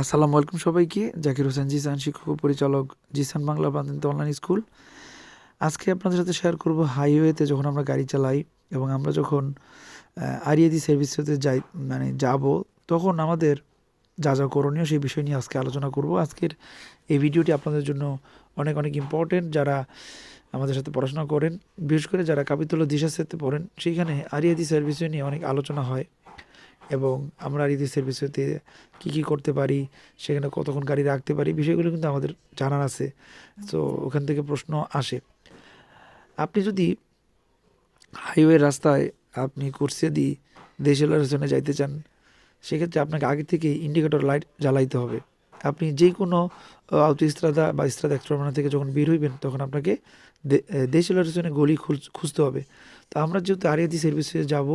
আসসালামু আলাইকুম সবাইকে। জাকির হোসেন জিসান, শিক্ষক পরিচালক জিসান বাংলা বান্দিত অনলাইন স্কুল আজকে আপনাদের সাথে শেয়ার করব হাইওয়েতে যখন আমরা গাড়ি চালাই এবং আমরা যখন আরিয়াদি সার্ভিসেতে যাই মানে যাব, তখন আমাদের যা যা করণীয় সেই বিষয় নিয়ে আজকে আলোচনা করব। আজকের এই ভিডিওটি আপনাদের জন্য অনেক অনেক ইম্পর্টেন্ট যারা আমাদের সাথে পড়াশোনা করেন, বিশেষ করে যারা কাবিতুল্লাহ দিশাসেতে পড়েন, সেইখানে আরিয়াদি সার্ভিস নিয়ে অনেক আলোচনা হয়। এবং আমরা রীতি সার্ভিসেতে কী কী করতে পারি, সেখানে কতক্ষণ গাড়ি রাখতে পারি, বিষয়গুলো কিন্তু আমাদের জানার আছে। তো ওখান থেকে প্রশ্ন আসে। আপনি যদি হাইওয়ে রাস্তায় আপনি কুর্সিয়া দিয়ে দেশেলার জন্য যাইতে চান, সেক্ষেত্রে আপনাকে আগে থেকে ইন্ডিকেটর লাইট জ্বালাইতে হবে। আপনি যে কোনো আউটো ইস্ত্রাদা বা ইস্ত্রাদা এক্সপ্রমানা থেকে যখন বের হইবেন, তখন আপনাকে দেশেলার জন্য গলি খুঁজতে হবে। তো আমরা যেহেতু আরিয়াদি সার্ভিসে যাব,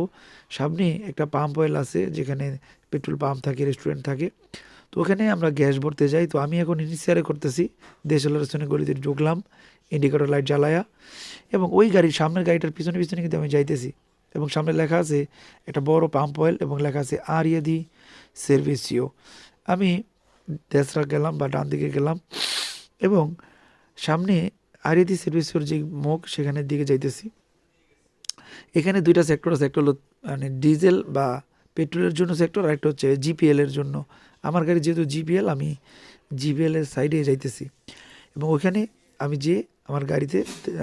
সামনে একটা পাম্প অয়েল আছে, যেখানে পেট্রোল পাম্প থাকে রেস্টুরেন্ট থাকে, তো ওখানে আমরা গ্যাস ভরতে যাই। তো আমি এখন ইনিশিয়ারে করতেছি দেশেলার জন্য গলিতে ঢুকলাম ইন্ডিকেটর লাইট জ্বালায়া, এবং ওই গাড়ির সামনের গাড়িটার পিছনে পিছনে কিন্তু আমি যাইতেছি। এবং সামনে লেখা আছে, একটা বড় পাম্প অয়েল এবং লেখা আছে আরিয়াদি সার্ভিসিও আমি দেশরা গেলাম বা ডান দিকে গেলাম। এবং সামনে আরিয়াদি সার্ভিসিওর যে মুখ, সেখানের দিকে যাইতেছি। এখানে দুইটা সেক্টর আছে, একটা হলো মানে ডিজেল বা পেট্রোলের জন্য সেক্টর আর একটা হচ্ছে জিপিএলের জন্য। আমার গাড়ি যেহেতু জিপিএল আমি জিপিএল এর সাইডে যাইতেছি। এবং ওইখানে আমি যে আমার গাড়িতে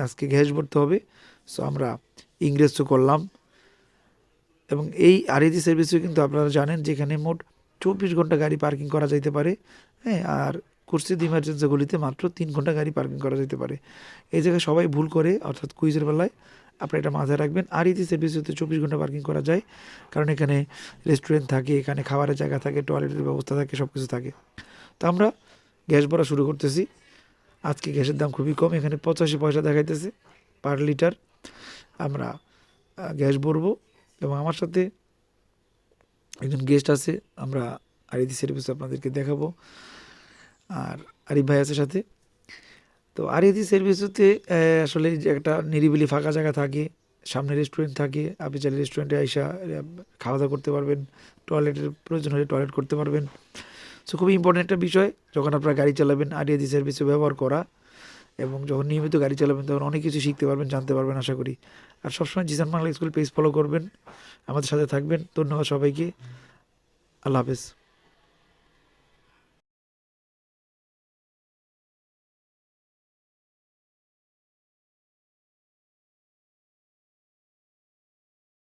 আজকে গ্যাস ভরতে হবে সো আমরা ইংরেজও করলাম। এবং এই আরএজি সার্ভিসও কিন্তু আপনারা জানেন যেখানে মোট চব্বিশ ঘণ্টা গাড়ি পার্কিং করা যাইতে পারে হ্যাঁ আর কুর্সিদ ইমার্জেন্সিগুলিতে মাত্র তিন ঘণ্টা গাড়ি পার্কিং করা যেতে পারে। এই জায়গায় সবাই ভুল করে, অর্থাৎ কুইজের বেলায় আপনি এটা মাথায় রাখবেন। আর ইতি সার্ভিসেতে চব্বিশ ঘণ্টা পার্কিং করা যায়, কারণ এখানে রেস্টুরেন্ট থাকে, এখানে খাবারের জায়গা থাকে টয়লেটের ব্যবস্থা থাকে সব কিছু থাকে। তো আমরা গ্যাস ভরা শুরু করতেছি। আজকে গ্যাসের দাম খুবই কম, এখানে পঁচাশি পয়সা দেখাইতেছে পার লিটার আমরা গ্যাস ভরবো এবং আমার সাথে একজন গেস্ট আছে, আমরা আরিদি সার্ভিস আপনাদেরকে দেখাবো। আর আরিফ ভাই আছে সাথে। তো আরিয়াদি সার্ভিসতে আসলে একটা নিরিবিলি ফাঁকা জায়গা থাকে, সামনে রেস্টুরেন্ট থাকে, আপনি চাইলে রেস্টুরেন্টে আইসা খাওয়া দাওয়া করতে পারবেন টয়লেটের প্রয়োজন হলে টয়লেট করতে পারবেন। সো খুবই ইম্পর্টেন্ট একটা বিষয়, যখন আপনারা গাড়ি চালাবেন আরিয়াদি সার্ভিসে ব্যবহার করা। এবং যখন নিয়মিত গাড়ি চালাবেন, তখন অনেক কিছু শিখতে পারবেন, জানতে পারবেন, আশা করি। আর সবসময় Jisan Bangla school page follow করবেন, আমাদের সাথে থাকবেন। ধন্যবাদ সবাইকে। আল্লাহ হাফেজ।